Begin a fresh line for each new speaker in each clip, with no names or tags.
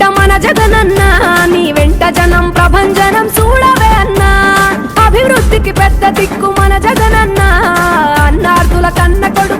మన జగనన్న నీ వెంట జనం ప్రభంజనం చూడవే అన్నా. అభివృద్ధికి పెద్ద దిక్కు మన జగనన్న అన్నార్థుల కన్న కొడుకు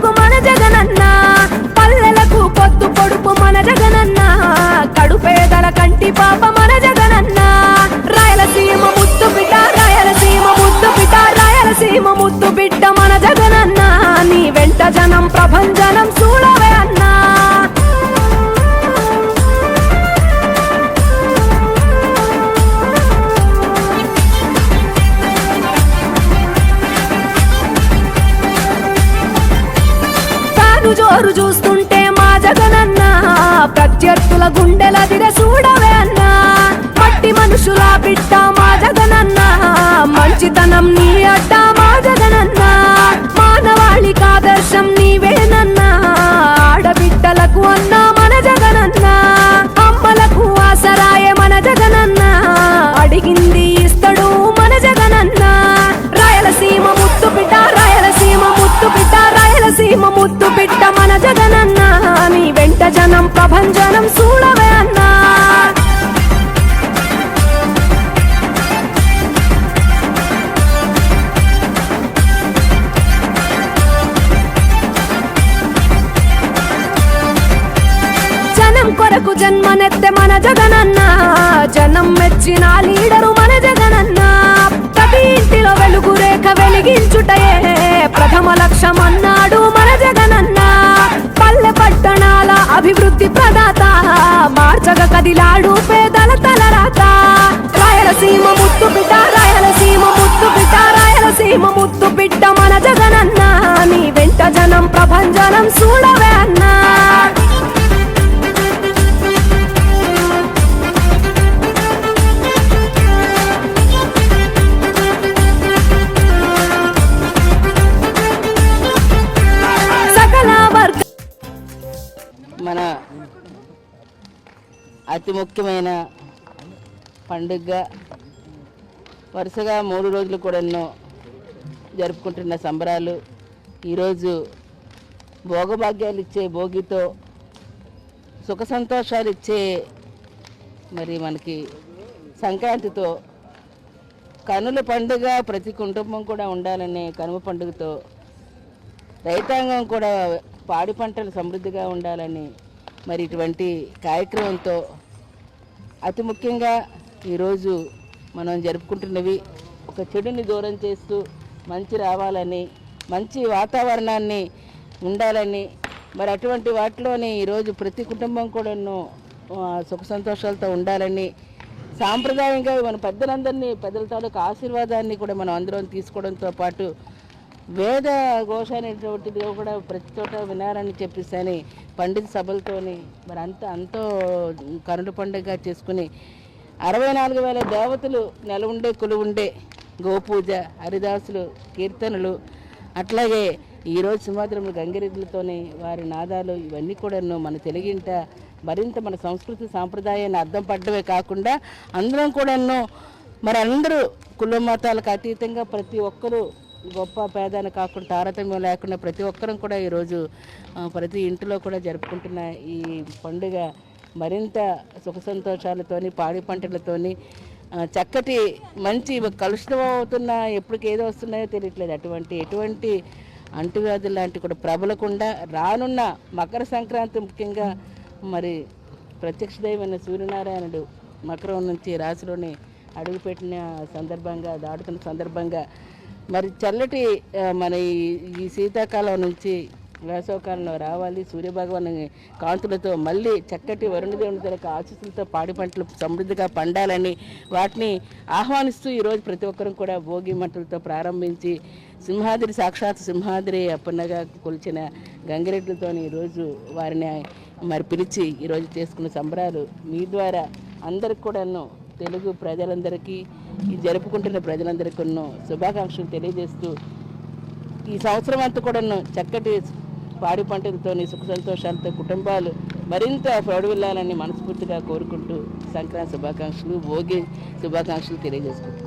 జోరు చూస్తుంటే మా జగనన్న ప్రత్యర్థుల గుండెల దిగ చూడవే అన్న. మట్టి మనుషుల బిడ్డ మా జగనన్న. మంచితనం నీ అడ్డ మా జగనన్న. మానవాళికి ఆదర్శం జనం కొరకు జన్మనెత్తె మన జగనన్న. జనం మెచ్చిన లీడరు మన జగనన్న. ప్రతి ఇంటిలో వెలుగు రేఖ వెలిగించుటయే ప్రథమ లక్ష్యం అన్నాడు మన జగనన్న. పల్లె పట్టణాల అభివృద్ధి ప్రదాత మార్చగ కదిలాడు పేదల తలరాత. రాయలసీమ ముత్తు బిడ్డ రాయలసీమ ముత్తు బిడ్డ రాయలసీమ ముత్తు బిడ్డ మన జగనన్న. నీ వెంట జనం ప్రభంజనం చూడవే అన్న.
మన అతి ముఖ్యమైన పండుగ వరుసగా మూడు రోజులు కూడా ఎన్నో జరుపుకుంటున్న సంబరాలు. ఈరోజు భోగభాగ్యాలు ఇచ్చే భోగితో సుఖ సంతోషాలు ఇచ్చే మరి మనకి సంక్రాంతితో కనుల పండుగ ప్రతి కుటుంబం కూడా ఉండాలనే కనుమ పండుగతో రైతాంగం కూడా పాడి పంటలు సమృద్ధిగా ఉండాలని మరి ఇటువంటి కార్యక్రమంతో అతి ముఖ్యంగా ఈరోజు మనం జరుపుకుంటున్నవి ఒక చెడుని దూరం చేస్తూ మంచి రావాలని మంచి వాతావరణాన్ని ఉండాలని మరి అటువంటి వాటిలోని ఈరోజు ప్రతి కుటుంబం కూడాను సుఖ సంతోషాలతో ఉండాలని సాంప్రదాయంగా మన పెద్దలందరినీ పెద్దల తాలూకు ఆశీర్వాదాన్ని కూడా మనం అందరం తీసుకోవడంతో పాటు వేద ఘోష అనేటువంటిది కూడా ప్రతి చోట వినారని చెప్పేసి అని పండిత సభలతోని మరి అంత అంతో కరుణ పండుగ చేసుకుని అరవై నాలుగు వేల దేవతలు నెల ఉండే కులువుండే గోపూజ హరిదాసులు కీర్తనలు. అట్లాగే ఈరోజు సింహాద్రములు గంగిరెద్దులతోని వారి నాదాలు ఇవన్నీ కూడాను మన తెలుగింట మరింత మన సంస్కృతి సాంప్రదాయాన్ని అర్థం పడ్డమే కాకుండా అందరం కూడాను మరి అందరూ కుల మతాలకు అతీతంగా ప్రతి ఒక్కరూ గొప్ప పేదాన్ని కాకుండా తారతమ్యం లేకుండా ప్రతి ఒక్కరం కూడా ఈరోజు ప్రతి ఇంటిలో కూడా జరుపుకుంటున్న ఈ పండుగ మరింత సుఖ సంతోషాలతోని పాడి పంటలతోని చక్కటి మంచి కలుషితం అవుతున్న ఎప్పటికి ఏదో వస్తున్నాయో తెలియట్లేదు. అటువంటి ఎటువంటి అంటువ్యాధులు లాంటివి కూడా ప్రబలకుండా రానున్న మకర సంక్రాంతి ముఖ్యంగా మరి ప్రత్యక్ష దైవమైన సూర్యనారాయణుడు మకరం నుంచి రాశిలోని అడుగుపెట్టిన సందర్భంగా దాటుతున్న సందర్భంగా మరి చల్లటి మన ఈ- ఈ శీతాకాలం నుంచి వేసవకాలంలో రావాలి. సూర్యభగవాన్ కాంతులతో మళ్ళీ చక్కటి వరుణదేవుని తనకు ఆశీస్సులతో పాడి పంటలు సమృద్ధిగా పండాలని వాటిని ఆహ్వానిస్తూ ఈరోజు ప్రతి ఒక్కరూ కూడా భోగి మంటలతో ప్రారంభించి సింహాద్రి సాక్షాత్ సింహాద్రి అప్పన్నగా కొలిచిన గంగిరెడ్డితో ఈరోజు వారిని మరి పిలిచి ఈరోజు చేసుకున్న సంబరాలు మీ ద్వారా అందరికి కూడాను తెలుగు ప్రజలందరికీ ఈ జరుపుకుంటున్న ప్రజలందరికీ శుభాకాంక్షలు తెలియజేస్తూ ఈ సంవత్సరం అంతా కూడాను చక్కటి పాడి పంటలతో సుఖ సంతోషాలతో కుటుంబాలు మరింత ప్రౌఢవిల్లాలని మనస్ఫూర్తిగా కోరుకుంటూ సంక్రాంతి శుభాకాంక్షలు భోగి శుభాకాంక్షలు తెలియజేసుకుంటాం